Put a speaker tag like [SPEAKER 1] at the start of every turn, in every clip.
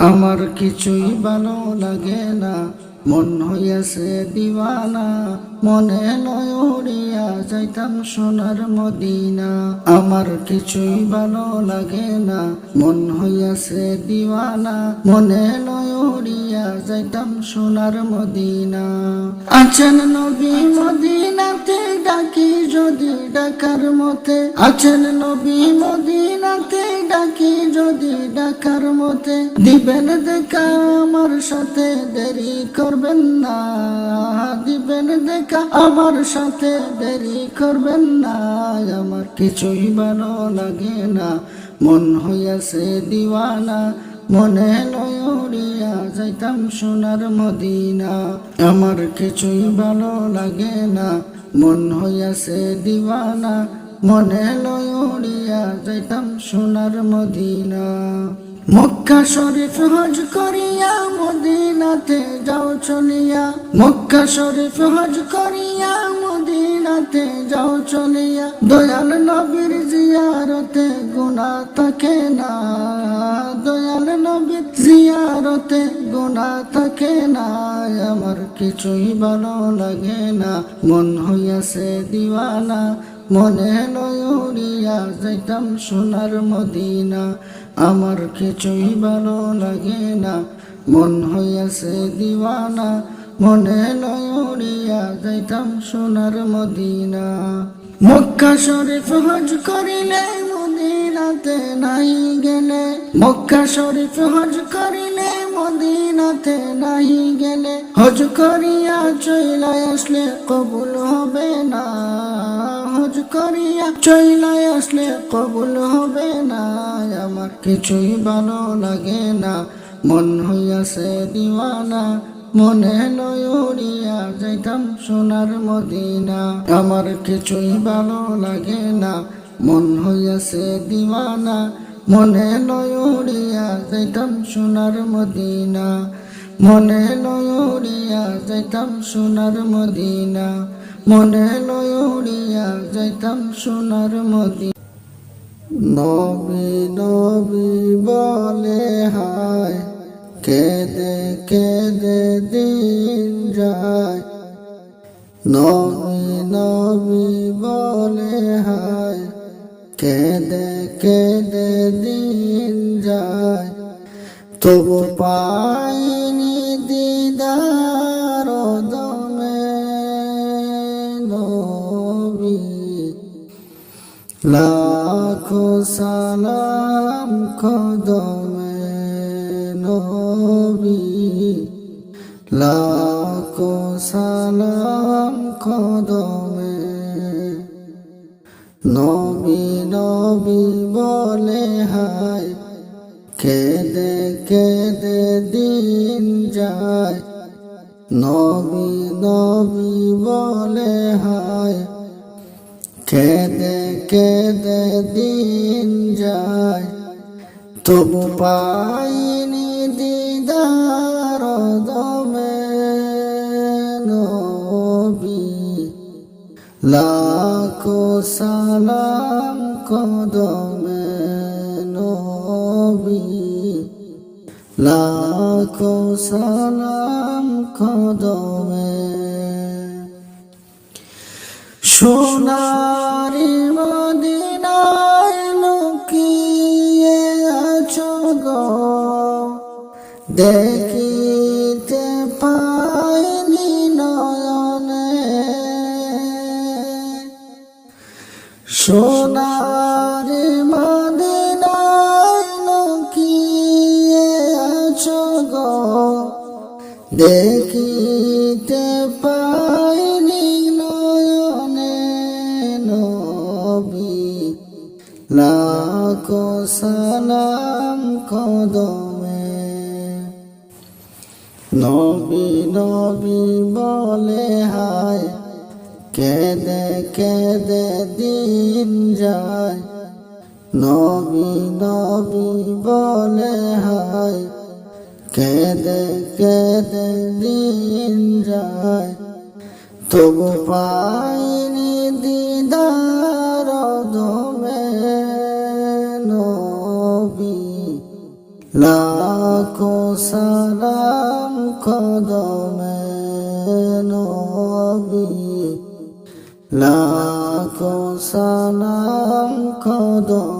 [SPEAKER 1] আমার কিছুই ভালো লাগে না। মন হইয়াছে দিওয়ানা, মনে উড়িয়া যাইতাম সোনার মদিনা। আমার কিছুই ভালো লাগে না। মন হইয়াছে দিওয়ানা, মনে উড়িয়া যাইতাম সোনার মদিনা। আছেন নবী মদিনাতে ডাকি যদি ডাকার মতে। আছেন নবী মদিনাতে, ডাকি যদি ডাকার মতে। দিবেন দেখা আমার সাথে, দেরি করবেন না। দিবেন দেখা আমার সাথে, দেরি করবেন না। আমার কিছুই ভালো লাগে না। মন হইয়াছে দিওয়ানা, মনে লয়রিয়া যাইতাম সোনার মদিনা। আমার কিছুই ভালো লাগে না। মন হইয়াছে দিওয়ানা, মনে লয়রিয়া যাইতাম সোনার মদিনা। মক্কা শরীফ হজ করিয়া মদিনাতে যাও চলিয়া, মক্কা শরীফ হজ করিয়া মদিনাতে যাও চলিয়া, দয়াল নবীর জিয়ারতে গুণা থাকে না। দয়াল নবীর জিয়ারতে গুণা থাকে না, আমার কিছুই ভালো লাগে না। মন হইয়াছে দিওয়ানা, মনে লয়রিয়া যাইতাম সোনার মদিনা। আমার কিছুই ভালো লাগে না, মন হইয়াছে দিওয়ানা মনে লয়রিয়া যাইতাম সোনার মদিনা। মক্কা শরীফ হজ করিলে মদিনাতে নাই গেলে। মক্কা শরীফ হজ করিলে মদিনাতে নাই গেলে। হজ করিয়া চইলাই আসলে কবুল হবে না। হজ করিয়া চইলাই আসলে কবুল হবে না। আমার কিছুই ভালো লাগে না। মন হইয়াছে দিওয়ানা। মনে লয়রিয়া যাইতাম সোনার মদিনা। আমার কিছুই ভালো লাগে না, মন হইয়াছে দিওয়ানা। মনে লয়রিয়া যাইতাম সোনার মদিনা। মনে লয়রিয়া যাইতাম সোনার মদিনা। মনে লয়রিয়া যাইতাম সোনার মদিনা। নবী নবী বলে হায়, কেদে নবী নবী বলে, হায়, কেদে কেদে দিন যায়। তবু পাইনি দিদার দমে নবী। লাখো সালাম কদমে নবী। লাখো সালাম কদমে। নবী নবী বলে, হায়, কেদে কেদে দিন যায়। নবী নবী বলে, হায়, কেদে কেদে দিন যায়। তবু পাইনি লাখো সালাম কদমে নবী। লাখো সালাম কদমে। সোনারি দেখিতে পাইনি নয়নে নবী। লাখো সালাম কদমে। নবী নবী বলে, হায়, কেদে কেদে দিন যায়। নবী নবী বলে, হায় কেদে কেদে দিন যায় তবু পাইনি দিদার দমে নবী। লাখো সালাম কদমে নবী। লাখো সালাম কদমে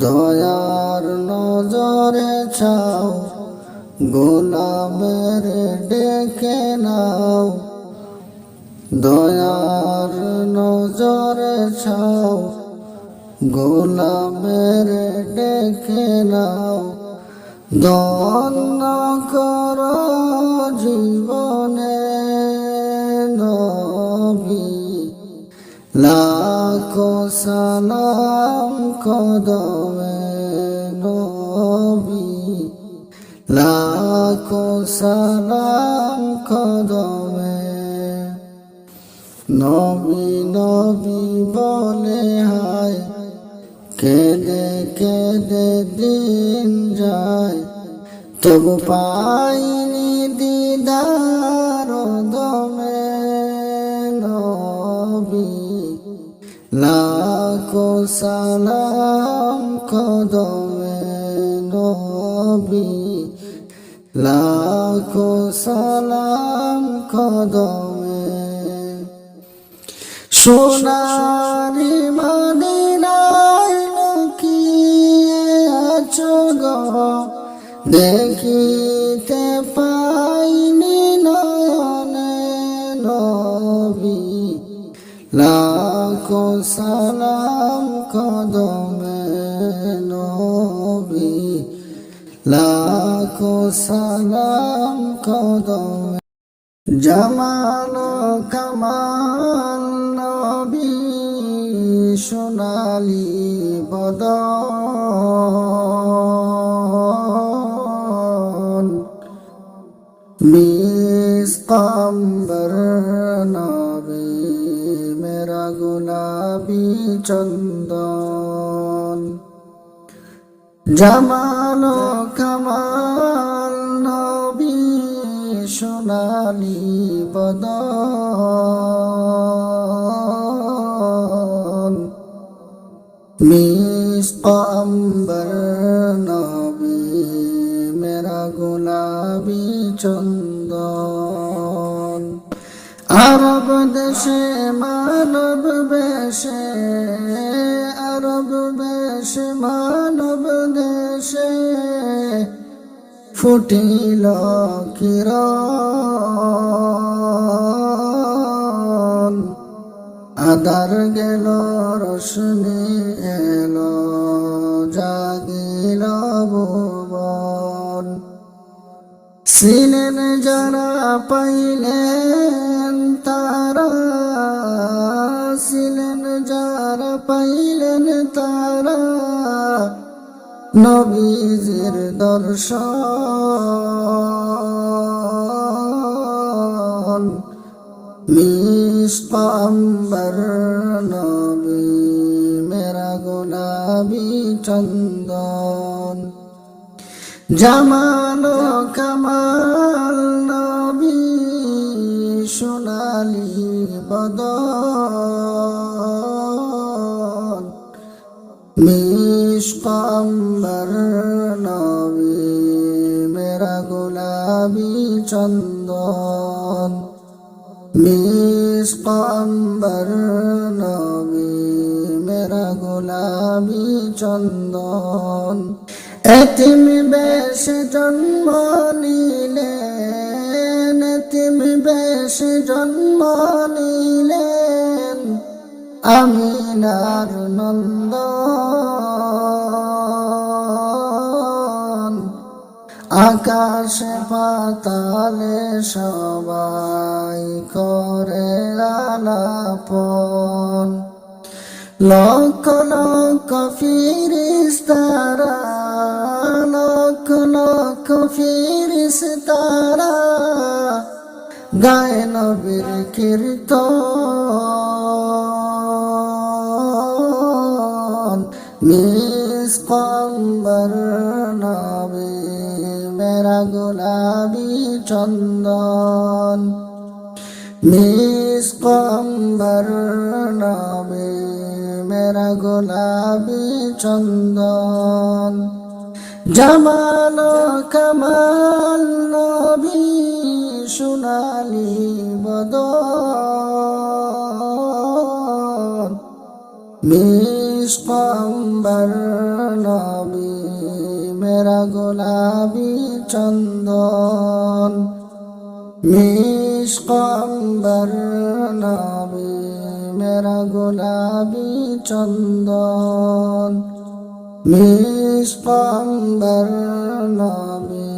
[SPEAKER 1] দয়ার নজরে ছাও গোলামের ডেকে নাও। দয়ার নজরে ছাও গোলামের ডেকে নাও। দন্ন কর জীবনে নবী লাখো সালাম কদমে নবী লাখো সালাম কদমে নবী নবী বলে হায় কেঁদে কেঁদে দিন যায় তবু পাইনি দিদার দমে লাখো সালাম কদমে নবী। লাখো সালাম কদমে। সোনারি মদিনায় লুকিয়ে আছো গো। লাখো সালাম কদমে নবী। লাখো সালাম কদমে। জামাল কামাল নবী সোনালি বদন। বিশ কম্বর নবী গুলাবি চন্দন। জামাল কামাল নবী সোনালি বদন মিসক অম্বর নবী মেরা গোলাবি চন্দন দেশে মানব বেশে, আরব বেশে মানব দেশে। ফুটিল কিরণ আদার গেল, রশ্মি এলো, জাগিল ভুবন। ছিলেন যারা পাইলেন পাইলেন তারা নবীজির দর্শন। মিসকাম্বর নবী মেরা গোলাবি চন্দন। জামাল কামাল নবী সোনালি বদন। মিসকাম্বর নবী মেরা গোলাবি চন্দন। মিসকাম্বর নবী মেরা গোলাবি চন্দন। এতিম বেশ জন্ম নিলেন, এতিম বেশ জন্ম নিলেন। আমিনার নন্দ আকাশ পাতালে সবাই করে আলাপন। লক্ষ লক্ষ ফিরিস তারা লক্ষ লক্ষ ফিরিস তারা গায়ে নবীর কীর্তন। মিস কম্বর নবী মেরা গোলাবি চন্দন। মিস কম্বর নবী মেরা গোলাবি চন্দন। জামাল কমাল নবী সোনালি বদন। কম্বর নবী মেরা গোলাবি চন্দন। কম্বর নবী মেরা গোলাবি চন্দন। কম্বর নবী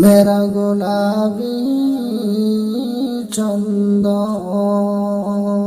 [SPEAKER 1] মেরা গোলাবি চন্দন।